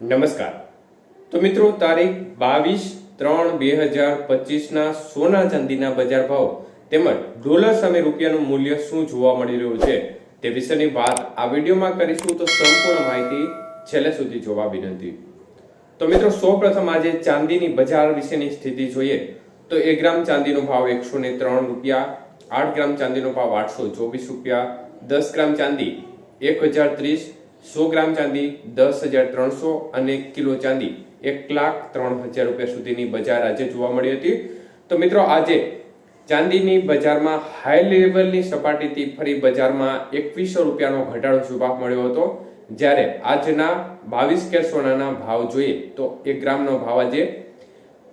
નમસ્કાર. તો મિત્રો, તારીખ બાવીસ ત્રણ બે હજાર પચીસના સોના ચાંદીના બજાર ભાવ તેમજ ડોલર સામે રૂપિયાનું મૂલ્ય શું જોવા મળી રહ્યું છે તે વિશેની વાત આ વિડીયોમાં કરીશું. તો સંપૂર્ણ માહિતી છેલ્લે સુધી જોવા વિનંતી. તો મિત્રો, સૌપ્રથમ આજે ચાંદીની બજાર વિશેની સ્થિતિ જોઈએ તો એક ગ્રામ ચાંદીનો ભાવ એકસો ને ત્રણ રૂપિયા, આઠ ગ્રામ ચાંદીનો ભાવ આઠસો ચોવીસ રૂપિયા, દસ ગ્રામ ચાંદી એક હજાર ત્રીસ સો ગ્રામ ચાંદી, દસ હજાર ત્રણસો અને કિલો ચાંદી. એક લાખ ત્રણ હજાર રૂપિયા સુધીની બજાર આજે જોવા મળી હતી. તો મિત્રો, આજે ચાંદીની બજારમાં હાઈ લેવલની સપાટીથી ફરી બજારમાં એકવીસો રૂપિયાનો ઘટાડો જોવા મળ્યો હતો. જ્યારે આજના બાવીસ કેર સોનાના ભાવ જોઈએ તો એક ગ્રામનો ભાવ આજે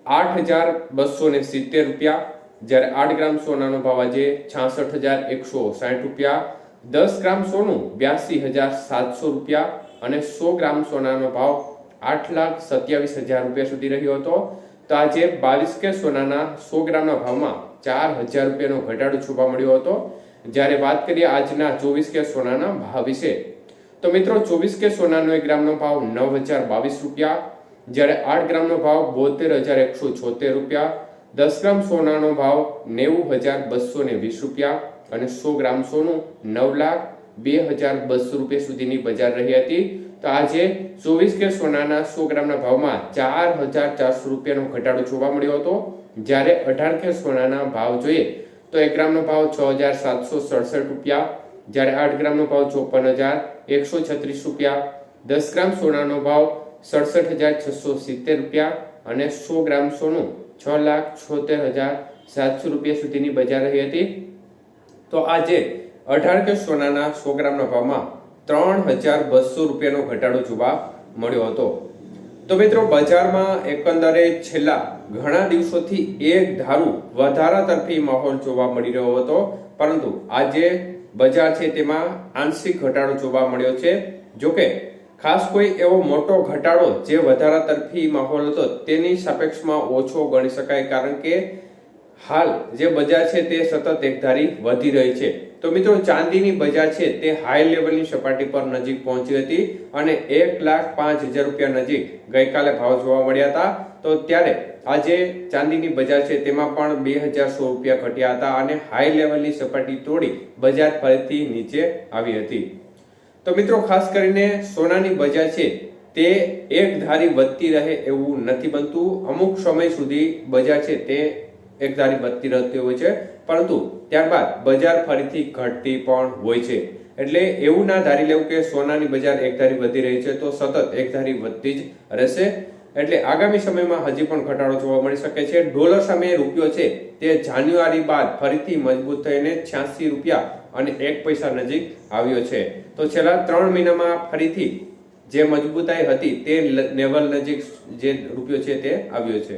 આઠ હજાર બસો ને સિત્તેર રૂપિયા. જ્યારે આઠ ગ્રામ સોનાનો ભાવ આજે છાસઠ હજાર એકસો સાઠ રૂપિયા. દસ ગ્રામ સોનું, બ્યાસી હજાર સાતસો રૂપિયા અને સો ગ્રામ સોનાનો ભાવ આઠ લાખ સત્યાવીસ હજાર રૂપિયા સુધી રહ્યો હતો. તો આજે બાવીસ કે સોનાના સો ગ્રામના ભાવમાં ચાર હજાર રૂપિયાનો ઘટાડો જોવા મળ્યો હતો. જ્યારે વાત કરીએ આજના ચોવીસ કે સોનાના ભાવ વિશે, તો મિત્રો ચોવીસ કે સોનાનો એક ગ્રામનો ભાવ નવ હજાર બાવીસ રૂપિયા, જ્યારે આઠ ગ્રામનો ભાવ બોતેર હજાર એકસો છોતેર રૂપિયા દસ ગ્રામ સોનાનો ભાવ નેવું હજાર બસો ને વીસ રૂપિયા અને સો ગ્રામ સોનું નવ લાખ બે હજાર બસો રૂપિયા સુધીની બજાર રહી હતી. તો આજે ચોવીસ કે સોનાના સો ગ્રામના ભાવમાં ચાર હજાર ચારસો રૂપિયાનો ઘટાડો જોવા મળ્યો હતો. જ્યારે અઢાર કે સોનાના ભાવ જોઈએ તો એક ગ્રામનો ભાવ છ હજાર સાતસો સડસઠ રૂપિયા, જ્યારે આઠ ગ્રામનો ભાવ ચોપન હજાર એકસો છત્રીસ રૂપિયા, દસ ગ્રામ સોનાનો ભાવ સડસઠ હજાર છસો સિત્તેર રૂપિયા અને સો ગ્રામ સોનું છ લાખ છોતેર હજાર સાતસો રૂપિયા સુધીની બજાર રહી હતી. તો આજે અઢાર કે સોનાના સો ગ્રામના ભાવમાં ત્રણ હજાર બસો રૂપિયાનો ઘટાડો જોવા મળ્યો હતો. તો મિત્રો, બજારમાં એકંદરે છેલ્લા ઘણા દિવસોથી એક ધારું વધારા તરફી માહોલ જોવા મળી રહ્યો હતો. પરંતુ આજે બજાર છે તેમાં આંશિક ઘટાડો જોવા મળ્યો છે. જોકે ખાસ કોઈ એવો મોટો ઘટાડો જે વધારા તરફી માહોલ હતો, તેની સાપેક્ષમાં ઓછો ગણી શકાય, કારણ કે હાલ જે બજાર છે તે સતત એકધારી વધી રહી છે. તો મિત્રો, ચાંદીની બજાર છે તે હાઈ લેવલની સપાટી પર નજીક પહોંચી હતી અને એક લાખ પાંચ હજાર રૂપિયા નજીક ગઈકાલે ભાવ જોવા મળ્યા હતા. તો ત્યારે આજે ચાંદીની બજાર છે તેમાં પણ બે હજાર સો રૂપિયા ઘટ્યા હતા અને હાઈ લેવલની સપાટી તોડી બજાર ફરીથી નીચે આવી હતી. તો મિત્રો, ખાસ કરીને સોનાની બજાર છે, તે એક ધારી વધતી રહે એવું નથી બનતું. અમુક સમય સુધી બજાર છે, તે એક ધારી વધતી રહેતી હોય છે. પરંતુ ત્યારબાદ બજાર ફરીથી ઘટતી પણ હોય છે. એટલે એવું ના ધારી લેવું કે સોનાની બજાર એક ધારી વધી રહી છે, તો સતત એક ધારી વધતી જ રહેશે. એટલે આગામી સમયમાં હજી પણ ઘટાડો જોવા મળી શકે છે. ડોલર સામે રૂપિયો છે, તે જાન્યુઆરી બાદ ફરીથી મજબૂત થઈને છ્યાસી રૂપિયા અને એક પૈસા નજીક આવ્યો છે. તો છેલ્લા ત્રણ મહિનામાં ફરીથી જે મજબૂતાઈ હતી તે લેવલ નજીક જે રૂપિયો છે તે આવ્યો છે.